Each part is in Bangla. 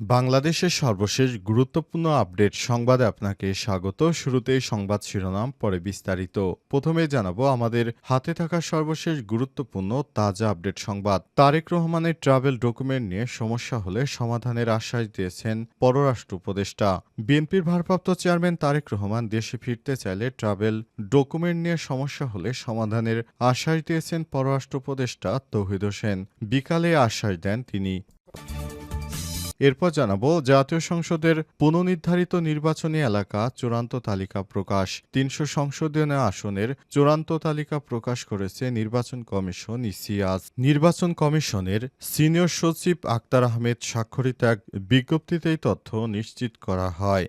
বাংলাদেশের সর্বশেষ গুরুত্বপূর্ণ আপডেট সংবাদে আপনাকে স্বাগত। শুরুতেই সংবাদ শিরোনাম, পরে বিস্তারিত। প্রথমে জানাব আমাদের হাতে থাকা সর্বশেষ গুরুত্বপূর্ণ তাজা আপডেট সংবাদ। তারেক রহমানের ট্রাভেল ডকুমেন্ট নিয়ে সমস্যা হলে সমাধানের আশ্বাস দিয়েছেন পররাষ্ট্র উপদেষ্টা। বিএনপির ভারপ্রাপ্ত চেয়ারম্যান তারেক রহমান দেশে ফিরতে চাইলে ট্রাভেল ডকুমেন্ট নিয়ে সমস্যা হলে সমাধানের আশ্বাস দিয়েছেন পররাষ্ট্র উপদেষ্টা তৌহিদ হোসেন। বিকালে আশ্বাস দেন তিনি। এরপর জানাব, জাতীয় সংসদের পুনর্নির্ধারিত নির্বাচনী এলাকা চূড়ান্ত তালিকা প্রকাশ। তিনশো সংসদীয় আসনের চূড়ান্ত তালিকা প্রকাশ করেছে নির্বাচন কমিশন ইসিয়াজ নির্বাচন কমিশনের সিনিয়র সচিব আক্তার আহমেদ স্বাক্ষরিত এক বিজ্ঞপ্তিতেই তথ্য নিশ্চিত করা হয়।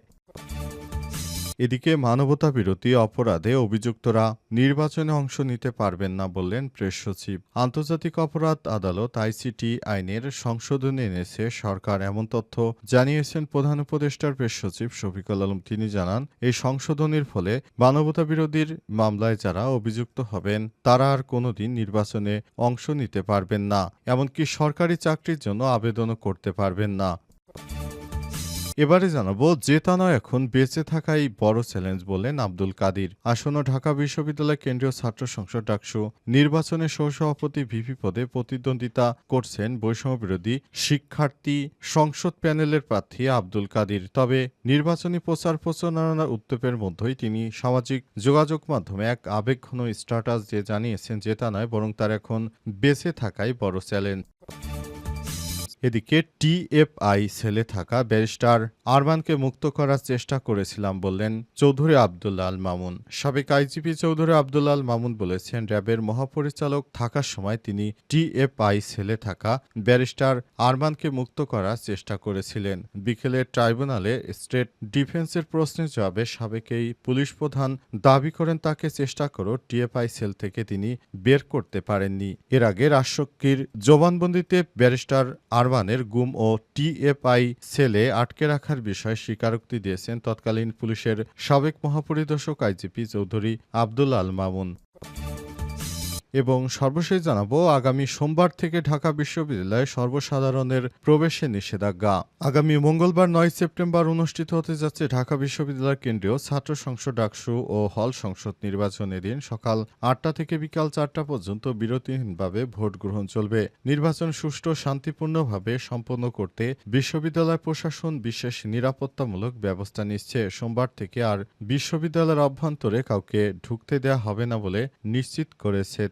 এদিকে মানবতা বিরোধী অপরাধে অভিযুক্তরা নির্বাচনে অংশ নিতে পারবেন না বললেন প্রেস সচিব। আন্তর্জাতিক অপরাধ আদালত আইসিটি আইনের সংশোধনে এনেছে সরকার এমন তথ্য জানিয়েছেন প্রধান উপদেষ্টার প্রেস সচিব শফিকুল আলম। তিনি জানান, এই সংশোধনের ফলে মানবতা বিরোধীর মামলায় যারা অভিযুক্ত হবেন, তারা আর কোনোদিন নির্বাচনে অংশ নিতে পারবেন না। এমনকি সরকারি চাকরির জন্য আবেদনও করতে পারবেন না। এবারে জানাব, জেতানো এখন বেঁচে থাকাই বড় চ্যালেঞ্জ বললেন আব্দুল কাদির। আসন্ন ঢাকা বিশ্ববিদ্যালয় কেন্দ্রীয় ছাত্র সংসদ ডাকসু নির্বাচনে সহসভাপতি ভিপি পদে প্রতিদ্বন্দ্বিতা করছেন বৈষম্য বিরোধী শিক্ষার্থী সংসদ প্যানেলের প্রার্থী আব্দুল কাদির। তবে নির্বাচনী প্রচার প্রচারণার উত্তপের মধ্যেই তিনি সামাজিক যোগাযোগ মাধ্যমে এক আবেগঘন স্ট্যাটাস দিয়ে জানিয়েছেন জেতা নয়, বরং তার এখন বেঁচে থাকাই বড় চ্যালেঞ্জ। এদিকে টিএফআই সেলে থাকা ব্যারিস্টার আরমানকে মুক্ত করার চেষ্টা করেছিলাম বললেন চৌধুরী আবদুল্লাহ আল মামুন। সাবেক আইজিপি চৌধুরী আবদুল্লাহ আল মামুন বলেছেন, র্যাবের মহাপরিচালক থাকার সময় তিনি টিএফআই সেলে থাকা ব্যারিস্টার আরমানকে মুক্ত করার চেষ্টা করেছিলেন। বিকেলে ট্রাইব্যুনালে স্টেট ডিফেন্সের প্রশ্নের জবাবে সাবেক এই পুলিশ প্রধান দাবি করেন, তাকে চেষ্টা করো টিএফআই সেল থেকে তিনি বের করতে পারেননি। এর আগে রাষ্ট্রকীর জবানবন্দিতে ব্যারিস্টার আর আরমানের গুম ও টিএফআই সেলে আটকে রাখার বিষয়ে স্বীকারোক্তি দিয়েছেন তৎকালীন পুলিশের সাবেক মহাপরিদর্শক আইজিপি চৌধুরী আব্দুল আল মামুন। এবং সর্বশেষ জানাব, আগামী সোমবার থেকে ঢাকা বিশ্ববিদ্যালয়ে সর্বসাধারণের প্রবেশে নিষেধাজ্ঞা। আগামী মঙ্গলবার নয় সেপ্টেম্বর অনুষ্ঠিত হতে যাচ্ছে ঢাকা বিশ্ববিদ্যালয় কেন্দ্রীয় ছাত্র সংসদ ডাকসু ও হল সংসদ নির্বাচনের দিন। সকাল আটটা থেকে বিকাল চারটা পর্যন্ত বিরতিহীনভাবে ভোট গ্রহণ চলবে। নির্বাচন সুষ্ঠু, শান্তিপূর্ণভাবে সম্পন্ন করতে বিশ্ববিদ্যালয় প্রশাসন বিশেষ নিরাপত্তামূলক ব্যবস্থা নিচ্ছে। সোমবার থেকে আর বিশ্ববিদ্যালয়ের অভ্যন্তরে কাউকে ঢুকতে দেওয়া হবে না বলে নিশ্চিত করেছে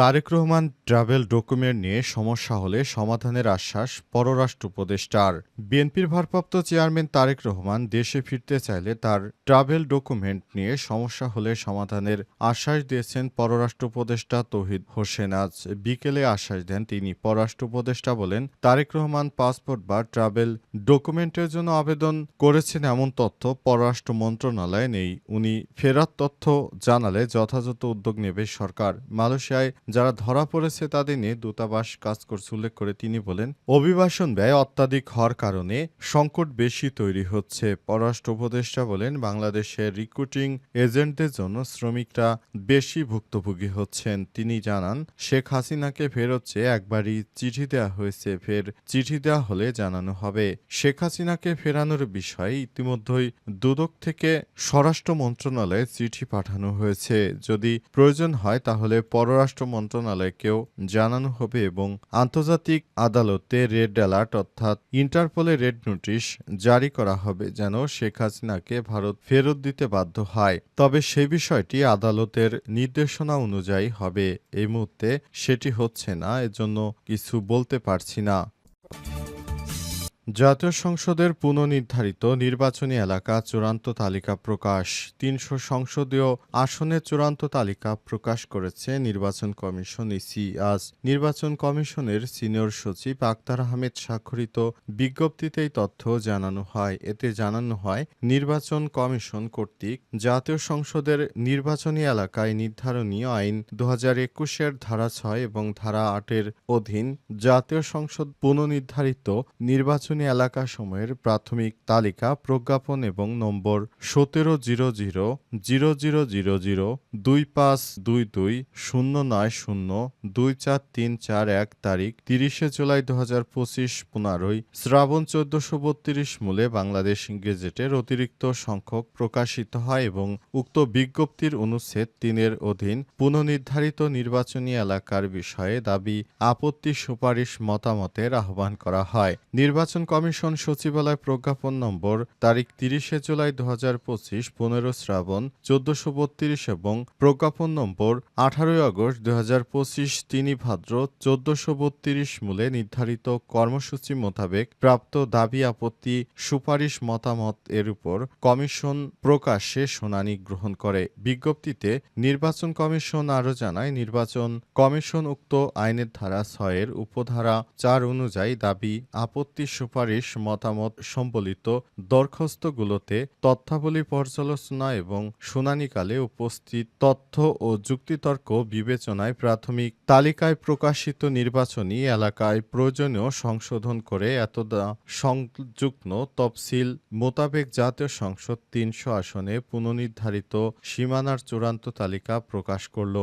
তারেক রহমান ট্রাভেল ডকুমেন্ট নিয়ে সমস্যা হলে সমাধানের আশ্বাস পররাষ্ট্র উপদেষ্টার। বিএনপির ভারপ্রাপ্ত চেয়ারম্যান তারেক রহমান দেশে ফিরতে চাইলে তার ট্রাভেল ডকুমেন্ট নিয়ে সমস্যা হলে সমাধানের আশ্বাস দিয়েছেন পররাষ্ট্র উপদেষ্টা তৌহিদ হোসেন। আজ বিকেলে আশ্বাস দেন তিনি। পররাষ্ট্র উপদেষ্টা বলেন, তারেক রহমান পাসপোর্ট বা ট্রাভেল ডকুমেন্টের জন্য আবেদন করেছেন এমন তথ্য পররাষ্ট্র মন্ত্রণালয়ে নেই। উনি ফেরার তথ্য জানালে যথাযথ উদ্যোগ নেবে সরকার। মালয়েশিয়ায় যারা ধরা পড়েছে তাদের নিয়ে দূতাবাস কাজ করছে উল্লেখ করে তিনি বলেন, অভিবাসন ব্যয় অত্যাধিক হওয়ার কারণে সংকট বেশি তৈরি হচ্ছে। পররাষ্ট্র উপদেষ্টা বলেন, বাংলাদেশের রিক্রুটিং এজেন্টদের জন্য শ্রমিকরা বেশি ভুক্তভোগী হচ্ছেন। তিনি জানান, শেখ হাসিনাকে ফেরত একবারই চিঠি দেওয়া হয়েছে। ফের চিঠি দেওয়া হলে জানানো হবে, শেখ হাসিনাকে ফেরানোর বিষয়ে ইতিমধ্যেই দুদক থেকে স্বরাষ্ট্র মন্ত্রণালয়ে চিঠি পাঠানো হয়েছে। যদি প্রয়োজন হয় তাহলে পররাষ্ট্র মন্ত্রণালয়কেও জানানো হবে এবং আন্তর্জাতিক আদালতে রেড অ্যালার্ট অর্থাৎ ইন্টারপোলে রেড নোটিশ জারি করা হবে যেন শেখ হাসিনাকে ভারত ফেরত দিতে বাধ্য হয়। তবে সে বিষয়টি আদালতের নির্দেশনা অনুযায়ী হবে। এই মুহূর্তে সেটি হচ্ছে না, এজন্য কিছু বলতে পারছি না। জাতীয় সংসদের পুনর্নির্ধারিত নির্বাচনী এলাকা চূড়ান্ত তালিকা প্রকাশ। তিনশো সংসদীয় আসনের চূড়ান্ত তালিকা প্রকাশ করেছে নির্বাচন কমিশন ইসি। আজ নির্বাচন কমিশনের সিনিয়র সচিব আক্তার আহমেদ স্বাক্ষরিত বিজ্ঞপ্তিতে এই তথ্য জানানো হয়। এতে জানানো হয়, নির্বাচন কমিশন কর্তৃক জাতীয় সংসদের নির্বাচনী এলাকায় নির্ধারণী আইন দু হাজার একুশের ধারা ছয় এবং ধারা আটের অধীন জাতীয় সংসদ পুনর্নির্ধারিত নির্বাচনী এলাকাসমূহের প্রাথমিক তালিকা, প্রজ্ঞাপন এবং নম্বর সতেরো zero zero zero zero zero zero দুই পাঁচ দুই দুই শূন্য নয় শূন্য দুই চার তিন চার এক তারিখ তিরিশে জুলাই দু হাজার পঁচিশ পনেরোই শ্রাবণ চোদ্দশো বত্রিশ মূলে বাংলাদেশ গেজেটের অতিরিক্ত সংখ্যক প্রকাশিত হয় এবং উক্ত বিজ্ঞপ্তির অনুচ্ছেদ তিনের অধীন পুনর্নির্ধারিত নির্বাচনী এলাকার বিষয়ে দাবি, আপত্তি সুপারিশ মতামতের আহ্বান করা হয়। নির্বাচন কমিশন সচিবালয় প্রজ্ঞাপন নম্বর তারিখ তিরিশে জুলাই দু হাজার পঁচিশ, পনেরো শ্রাবণ, চোদ্দশো বত্রিশ এবং প্রজ্ঞাপন নম্বর আঠারোই আগস্ট দু হাজার পঁচিশ, তিনি ভাদ্র, চোদ্দশো বত্রিশ মূলে নির্ধারিত কর্মসূচি মোতাবেক প্রাপ্ত দাবি আপত্তি সুপারিশ মতামত এর উপর কমিশন প্রকাশ্যে শুনানি গ্রহণ করে। বিজ্ঞপ্তিতে নির্বাচন কমিশন আরও জানায়, নির্বাচন কমিশন উক্ত আইনের ধারা ছয়ের উপধারা চার অনুযায়ী দাবি আপত্তি সুপারিশ মতামত সম্বলিত দরখাস্তগুলোতে তথ্যাবলী পর্যালোচনা এবং শুনানিকালে উপস্থিত তথ্য ও যুক্তিতর্ক বিবেচনায় প্রাথমিক তালিকায় প্রকাশিত নির্বাচনী এলাকায় প্রয়োজনীয় সংশোধন করে এতদা সংযুক্ত তফসিল মোতাবেক জাতীয় সংসদ তিনশো আসনে পুনর্নির্ধারিত সীমানার চূড়ান্ত তালিকা প্রকাশ করল।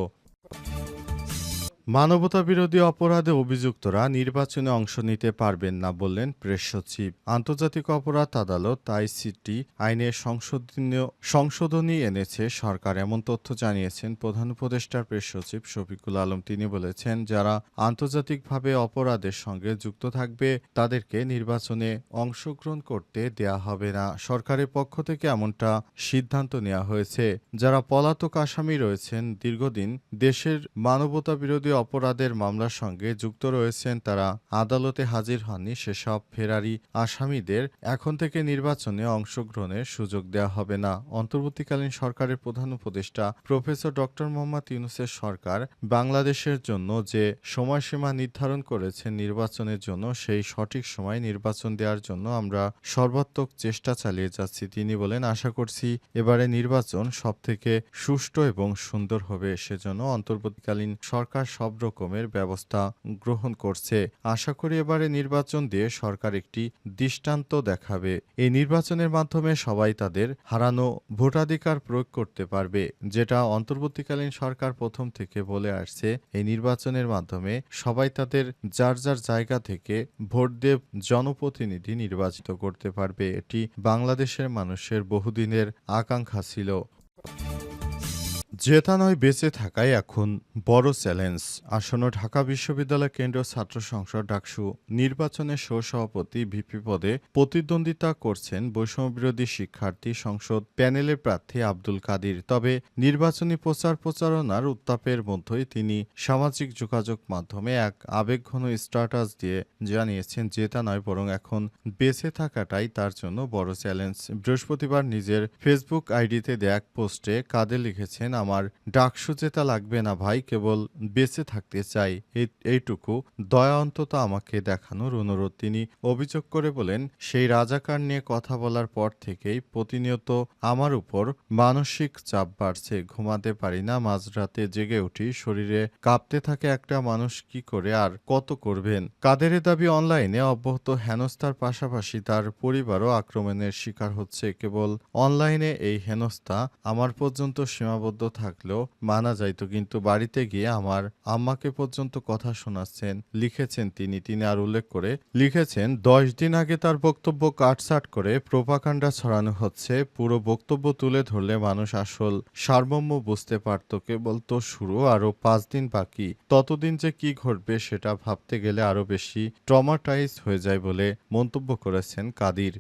মানবতা বিরোধী অপরাধে অভিযুক্তরা নির্বাচনে অংশ নিতে পারবেন না বললেন প্রেস সচিব। আন্তর্জাতিক অপরাধ আদালত আইসিটি আইনে সংশোধনীয় সংশোধনী এনেছে সরকার, এমন তথ্য জানিয়েছেন প্রধান উপদেষ্টার প্রেস সচিব শফিকুল আলম। তিনি বলেছেন, যারা আন্তর্জাতিকভাবে অপরাধের সঙ্গে যুক্ত থাকবে, তাদেরকে নির্বাচনে অংশগ্রহণ করতে দেয়া হবে না। সরকারের পক্ষ থেকে এমনটা সিদ্ধান্ত নেওয়া হয়েছে। যারা পলাতক আসামি রয়েছেন, দীর্ঘদিন দেশের মানবতা বিরোধী অপরাধের মামলার সঙ্গে যুক্ত রয়েছেন তারা। আদালতে হাজির হননি সেসব ফেরারি আসামিদের। এখন থেকে নির্বাচনে অংশগ্রহণের সুযোগ দেওয়া হবে না। অন্তর্বর্তীকালীন সরকারের প্রধান উপদেষ্টা প্রফেসর ডক্টর মোহাম্মদ ইউনুসের সরকার বাংলাদেশের জন্য যে সময়সীমা নির্ধারণ করেছেন নির্বাচনের জন্য, সেই সঠিক সময় নির্বাচন দেওয়ার জন্য আমরা সর্বাত্মক চেষ্টা চালিয়ে যাচ্ছি, তিনি বলেন। আশা করছি এবারে নির্বাচন সবথেকে সুষ্ঠু এবং সুন্দর হবে, সেজন্য অন্তর্বর্তীকালীন সরকার সব রকমের ব্যবস্থা গ্রহণ করছে। আশা করি এবারে নির্বাচন দিয়ে সরকার একটি দৃষ্টান্ত দেখাবে। এই নির্বাচনের মাধ্যমে সবাই তাদের হারানো ভোটাধিকার প্রয়োগ করতে পারবে, যেটা অন্তর্বর্তীকালীন সরকার প্রথম থেকে বলে আসছে। এই নির্বাচনের মাধ্যমে সবাই তাদের যার যার জায়গা থেকে ভোট দিয়ে জনপ্রতিনিধি নির্বাচিত করতে পারবে। এটি বাংলাদেশের মানুষের বহুদিনের আকাঙ্ক্ষা ছিল। জেতা নয় বেঁচে থাকাই এখন বড় চ্যালেঞ্জ। আসন্ন ঢাকা বিশ্ববিদ্যালয় কেন্দ্রীয় ছাত্র সংসদ ডাকসু নির্বাচনে সহসভাপতি ভিপি পদে প্রতিদ্বন্দ্বিতা করছেন বৈষম্যবিরোধী শিক্ষার্থী সংসদ প্যানেলের প্রার্থী আব্দুল কাদির। তবে নির্বাচনী প্রচার প্রচারণার উত্তাপের মধ্যেই তিনি সামাজিক যোগাযোগ মাধ্যমে এক আবেগঘন স্ট্যাটাস দিয়ে জানিয়েছেন জেতা নয় বরং এখন বেঁচে থাকাটাই তার জন্য বড় চ্যালেঞ্জ। বৃহস্পতিবার নিজের ফেসবুক আইডিতে দেয়া এক পোস্টে কাঁদে লিখেছেন আমার ডাকসু জেতা লাগবে না ভাই, কেবল বেঁচে থাকতে চাই। এইটুকু দয়া অন্তত আমাকে দেখানোর অনুরোধ। তিনি অভিযোগ করে বলেন, সেই রাজাকার নিয়ে কথা বলার পর থেকেই প্রতিনিয়ত আমার উপর মানসিক চাপ বাড়ছে। ঘুমাতে পারি না, মাঝরাতে জেগে উঠি, শরীরে কাঁপতে থাকে একটা মানুষ, কি করে আর কত করবেন? কাদেরের দাবি অনলাইনে অব্যাহত, হেনস্থার পাশাপাশি তার পরিবারও আক্রমণের শিকার হচ্ছে। কেবল অনলাইনে এই হেনস্থা আমার পর্যন্ত সীমাবদ্ধ থাকলেও মানা যাইত, কিন্তু বাড়িতে গিয়ে আমার আম্মাকে পর্যন্ত কথা শোনাচ্ছেন, লিখেছেন তিনি। তিনি আর উল্লেখ করে লিখেছেন, দশ দিন আগে তার বক্তব্য কাটসাট করে প্রোপাকাণ্ডা ছড়ানো হচ্ছে। পুরো বক্তব্য তুলে ধরলে মানুষ আসল সারমর্ম বুঝতে পারত। কেবল তো শুরু, আরও পাঁচ দিন বাকি। ততদিন যে কি ঘটবে সেটা ভাবতে গেলে আরও বেশি ট্রমাটাইজ হয়ে যায় বলে মন্তব্য করেছেন কাদির।